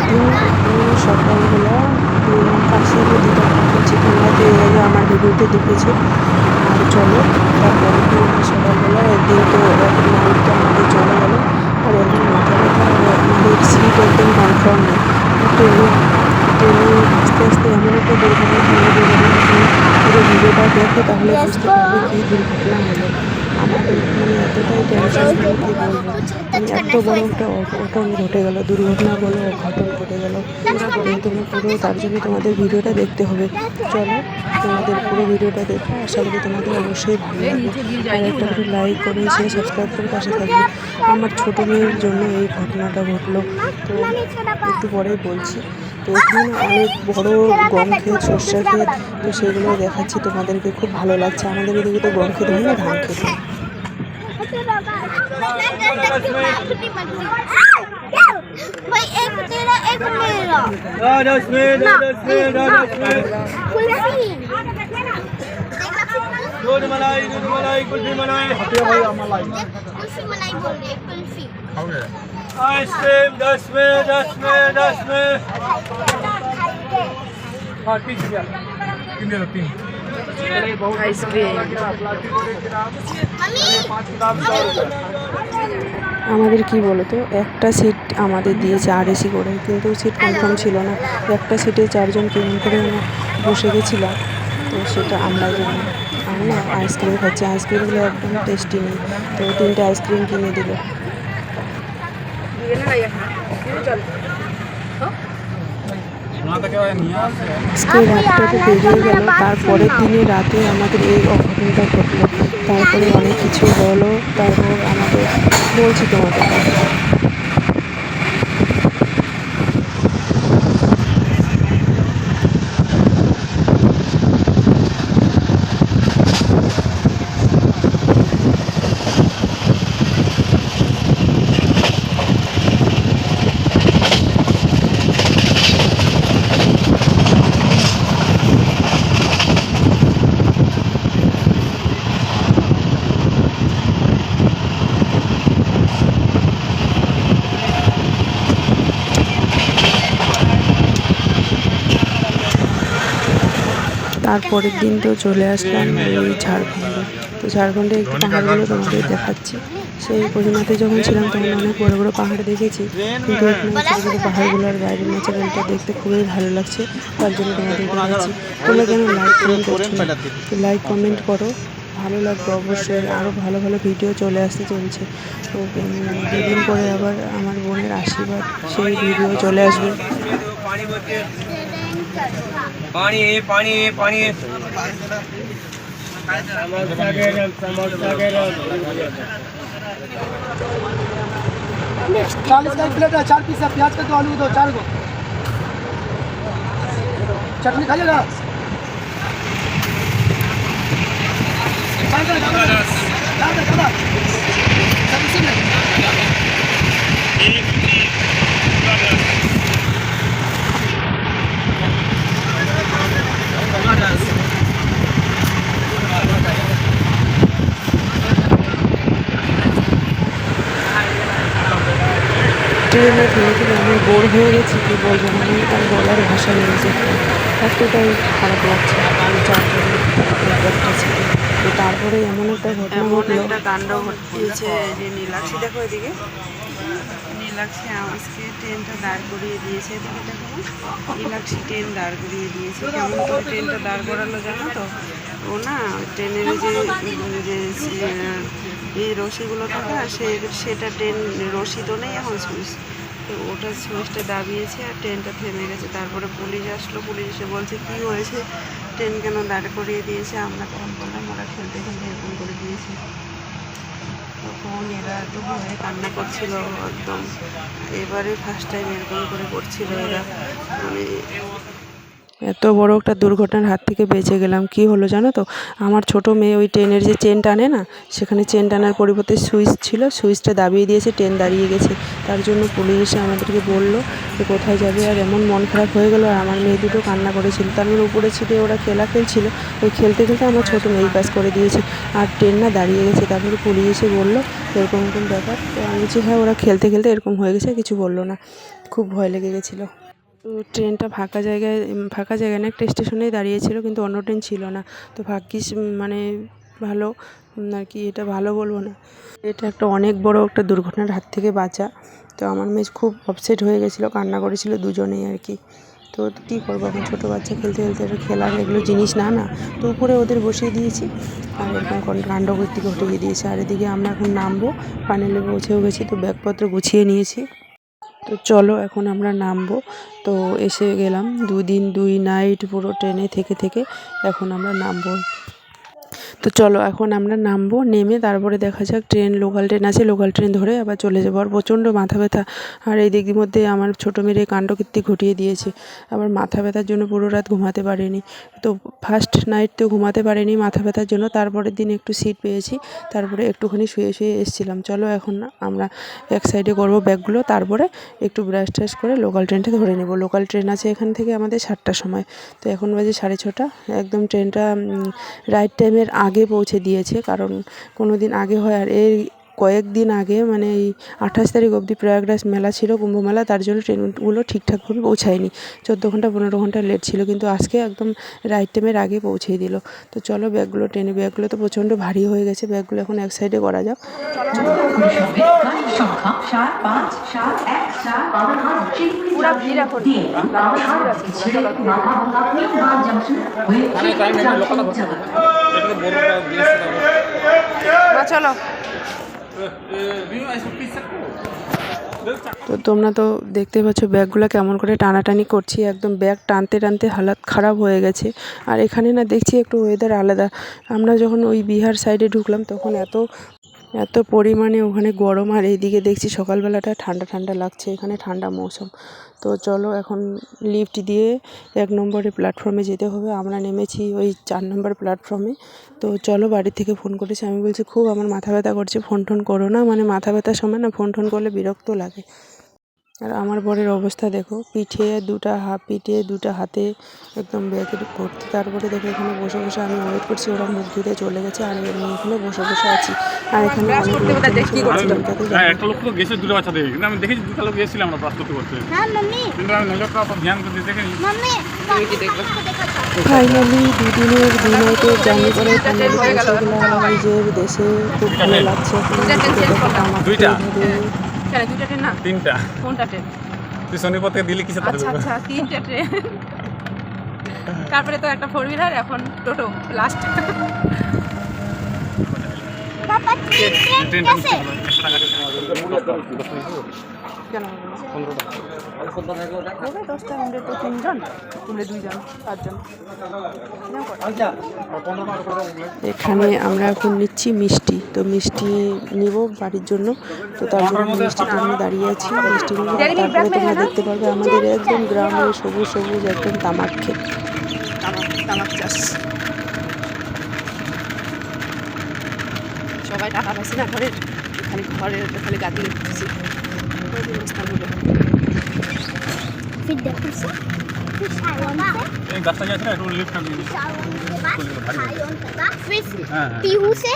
দিন সকালবেলা উম, কাশি নদীটা দিয়ে এর আমার ভিডিওতে দেখেছে আর চলো তারপরের দিন আমরা সকালবেলা একদিন তো এখন নাইট তো আমাদের চলে গেলো আর এখন মাথা ব্যথা আর আমাদের সিট একদম কনফার্ম নেই ট্রেনে ট্রেনে আস্তে আস্তে এমন একটা দুর্ঘটনা হয়ে গেল তুমি পুরো ভিডিওটা দেখো তাহলে বুঝতে পারবে কী দুর্ঘটনা হলো আমাদের মানে এতটাই টেনশন হলো কী বলব মানে এত বড় একটা অঘটন ঘটে গেল, দুর্ঘটনা বলো, অঘটন ঘটে গেল। তুমি পুরো তার জন্য তোমাদের ভিডিওটা দেখতে হবে। চলো, তোমাদের পুরো ভিডিওটা দেখো আশা করি তোমাদের অবশ্যই ভালো লাগবে। আর একটা করে লাইক করে শেয়ার সাবস্ক্রাইব করে পাশে থাকবে। আমার ছোটো মেয়ের জন্য এই ঘটনাটা ঘটলো। তো একটু পরেই বলছি। তো এখানে অনেক বড় গম ক্ষেত সর্ষে ক্ষেত তো সেগুলো দেখাচ্ছি। তোমাদেরকে খুব ভালো লাগছে। আমাদের এদিকে তো গম ক্ষেত হয় না, ধান ক্ষেত। भाई एक तेरा एक मेरा दसवें दसवें दसवें कुल्फी दूध मलाई दूध मलाई कुल्फी मलाई कुल्फी मलाई बोल रहे कुल्फी आइसक्रीम दसवें दसवें दसवें हाँ तीस रुपया तीन दे दो तीन আমাদের কি বলতো, একটা সিট আমাদের দিয়েছে আর এসি করে, কিন্তু সিট কনফার্ম ছিল না। একটা সিটে চারজন কেমন করে বসে গেছিলাম, তো সেটা আমরা জানি আমি না আইসক্রিম খাচ্ছি আইসক্রিমগুলো একদম টেস্টি নেই, তো তিনটে আইসক্রিম কিনে দিল। আজকে রাতটা তো বেরিয়ে গেল। তারপরের দিনে রাতে আমাদের এই অঘটনটা ঘটলো। তারপরে অনেক কিছু বলো, তারপর আমাদের বলছি তোমাদের। তারপরের দিন তো চলে আসলাম ওই ঝাড়খণ্ডে। তো ঝাড়খণ্ডে একটু পাহাড়গুলো তোমাদের দেখাচ্ছি। সেই কহিমাতে যখন ছিলাম তখন অনেক বড় বড় পাহাড় দেখেছি। কিন্তু এখানে ছোটো পাহাড়গুলো আর বাইরের ন্যাচারালটা দেখতে খুবই ভালো লাগছে। তার জন্য তোমাদের দেখাচ্ছি। তোমরা কেন লাইক কমেন্ট করছ? তো লাইক কমেন্ট করো। ভালো লাগবে অবশ্যই। আরও ভালো ভালো ভিডিও চলে আসতে চলছে। তো দুদিন পরে আবার আমার বোনের আশীর্বাদ, সেই ভিডিও চলে আসবে। पानी पानी पानी। चालीस का प्लेट है चार पीस है प्याज का दो आलू दो चार को चटनी खा लेगा एक ধীরে ধীরে আমি বোর হয়ে গেছি কি বলব? মানে আর বলার ভাষা নেই যে এতটাই খারাপ লাগছে। আমি যার জন্য তো তারপরে এমন একটা ঘটনা ঘটলো। একটা কাণ্ড ঘটিয়েছে যে নীলাক্ষী দেখো এদিকে। নীলাক্ষী আজকে ট্রেনটা দাঁড় করিয়ে দিয়েছে এদিকে দেখো। নীলাক্ষী ট্রেন দাঁড় করিয়ে দিয়েছে। কেমন করে ট্রেনটা দাঁড় করালো জানো তো? ও না ট্রেনের যে যে এই রশিগুলো থাকে সে সেটা ট্রেন রশি তো নেই এখন তো ওটা সুইচটা দাবিয়েছে আর ট্রেনটা থেমে গেছে। তারপরে পুলিশ আসলো পুলিশ এসে বলছে, কী হয়েছে? ট্রেন কেন দাঁড় করিয়ে দিয়েছে? আমরা তখন বললাম ওরা খেলতে খেলতে এরকম করে দিয়েছে। তখন এরা তো ভয়ে কান্না করছিল, একদম। এবারে ফার্স্ট টাইম এরকম করে করছিল এরা। মানে এত বড় একটা দুর্ঘটনার হাত থেকে বেঁচে গেলাম। কি হলো জানো তো? আমার ছোট মেয়ে ওই ট্রেনের যে চেন টানে না, সেখানে চেন টানার পরিবর্তে সুইচ ছিল, সুইচটা দাবিয়ে দিয়েছে, ট্রেন দাঁড়িয়ে গেছে। তার জন্য পুলিশ এসে আমাদেরকে বলল যে কোথায় যাবে আর এমন মন খারাপ হয়ে গেলো আর আমার মেয়ে দুটো কান্না করেছিল। তারপরে উপরে ছিটে ওরা খেলা খেলছিল, ওই খেলতে খেলতে আমার ছোট মেয়ে কাজ করে দিয়েছে আর ট্রেন না দাঁড়িয়ে গেছে। তারপরে পুলিশ এসে বলল এরকম এরকম ব্যাপার। তো আমি বলছি হ্যাঁ ওরা খেলতে খেলতে এরকম হয়ে গেছে, কিছু বলল না। খুব ভয় লেগে গেছিল। ট্রেনটা ফাঁকা জায়গায় ফাঁকা জায়গায় না, একটা স্টেশনেই দাঁড়িয়েছিল, কিন্তু অন্য ট্রেন ছিল না। তো ভাগ্যিস মানে ভালো আর কি এটা ভালো বলব না। এটা একটা অনেক বড় একটা দুর্ঘটনার হাত থেকে বাঁচা। তো আমার মেয়ে খুব আপসেট হয়ে গেছিল, কান্না করেছিল দুজনেই আর কি। তো কী করব, এখন ছোটো বাচ্চা খেলতে খেলতে এটা খেলার এগুলো জিনিস না না। তো উপরে ওদের বসিয়ে দিয়েছি। আর এরকম কাণ্ড ঘটিয়ে দিয়েছে। আর এদিকে আমরা এখন নামবো পানেলে পৌঁছেও গেছি, তো ব্যাগপত্র গুছিয়ে নিয়েছি। তো চলো এখন আমরা নামবো। তো এসে গেলাম দুদিন দুই নাইট পুরো ট্রেনে থেকে থেকে এখন আমরা নামবো। তো চলো এখন আমরা নামবো, নেমে তারপরে দেখা যাক ট্রেন লোকাল ট্রেন আছে লোকাল ট্রেন ধরে আবার চলে যাব। আর প্রচণ্ড মাথা ব্যথা। আর এই দিক মধ্যে আমার ছোটো মেয়ে কাণ্ডকীর্তি ঘটিয়ে দিয়েছে। আবার মাথা ব্যথার জন্য পুরো রাত ঘুমাতে পারিনি। তো ফার্স্ট নাইট তো ঘুমাতে পারিনি মাথা ব্যথার জন্য। তারপরের দিন একটু সিট পেয়েছি। তারপরে একটুখানি শুয়ে শুয়ে এসেছিলাম। চলো এখন আমরা এক সাইডে করব ব্যাগগুলো তারপরে একটু ব্রাশ ট্রাশ করে লোকাল ট্রেনটা ধরে নেব। লোকাল ট্রেন আছে এখান থেকে আমাদের সাতটার সময়। তো এখন বাজে সাড়ে ছটা। একদম ট্রেনটা রাইট টাইমের আগে পৌঁছে দিয়েছে কারণ কোনো দিন আগে হয় আর এই কয়েকদিন আগে মানে এই আঠাশ তারিখ অবধি প্রয়াগরাজ মেলা ছিল কুম্ভ মেলা তার জন্য ট্রেনগুলো ঠিকঠাকভাবে পৌঁছায়নি। চোদ্দ ঘণ্টা পনেরো ঘণ্টা লেট ছিল কিন্তু আজকে একদম রাইট টাইমের আগে পৌঁছে দিল। তো চলো ব্যাগগুলো ট্রেনে ব্যাগগুলো তো প্রচণ্ড ভারী হয়ে গেছে ব্যাগগুলো এখন এক সাইডে করা যাক। চলো। তো তোমরা তো দেখতে পাচ্ছ, ব্যাগগুলো কেমন করে টানাটানি করছি। একদম ব্যাগ টানতে টানতে হালাত খারাপ হয়ে গেছে। আর এখানে না দেখছি একটু ওয়েদার আলাদা। আমরা যখন ওই বিহার সাইডে ঢুকলাম, তখন এত এত পরিমাণে ওখানে গরম আর এইদিকে দেখছি সকালবেলাটা ঠান্ডা ঠান্ডা লাগছে, এখানে ঠান্ডা মৌসুম। তো চলো এখন লিফট দিয়ে এক নম্বরে প্ল্যাটফর্মে যেতে হবে। আমরা নেমেছি ওই চার নম্বর প্ল্যাটফর্মে তো চলো বাড়ি থেকে ফোন করেছি। আমি বলছি, খুব আমার মাথা ব্যথা করছে। ফোন টোন করো না। মানে মাথা ব্যথার সময় না, ফোন টোন করলে বিরক্ত লাগে। আর আমার বরের অবস্থা দেখো পিঠে দুটা হাত পিঠে দুটা হাতে একদম ব্যাগের ভর্তি। তারপরে দেখো এখানে বসে বসে আমি ওয়েট করছি ওরা মুখ ধুয়ে চলে গেছে আর আমি এখানে বসে বসে আছি। আর এখানে আমি আমি ফাইনালি দুদিনের করে নিজের দেশে খুব ভালো লাগছে সাড়ে দুইটা না? তিনটা। কোনটা ট্রেন? তুই শনিপথ থেকে দিল্লি কিসে আচ্ছা আচ্ছা তিনটা ট্রেন। তারপরে তো একটা ফোর হুইলার এখন টোটো লাস্ট ট্রেনটা কেন হবে? দশটা আমরা তো তিনজন। তুলে দুইজন পাঁচজন। এখানে আমরা এখন নিচ্ছি মিষ্টি। তো মিষ্টি নিব বাড়ির জন্য। তো তার জন্য মিষ্টির জন্য দাঁড়িয়ে আছি। মিষ্টি নিব তারপরে তোমরা দেখতে পারবে আমাদের একদম গ্রামে সবুজ সবুজ একদম তামাক ক্ষেত। তামাক তামাক চাষ। সবাই টাকা পাচ্ছি না ঘরের? খালি ঘরের খালি গাদি कोई भी व्यवस्था हो जाए फिर देखो। से फिर आलम से एक गस्ता जाते हैं रोल लिफ्ट कर दीजिए। फिर हाँ, हाँ। पीहू से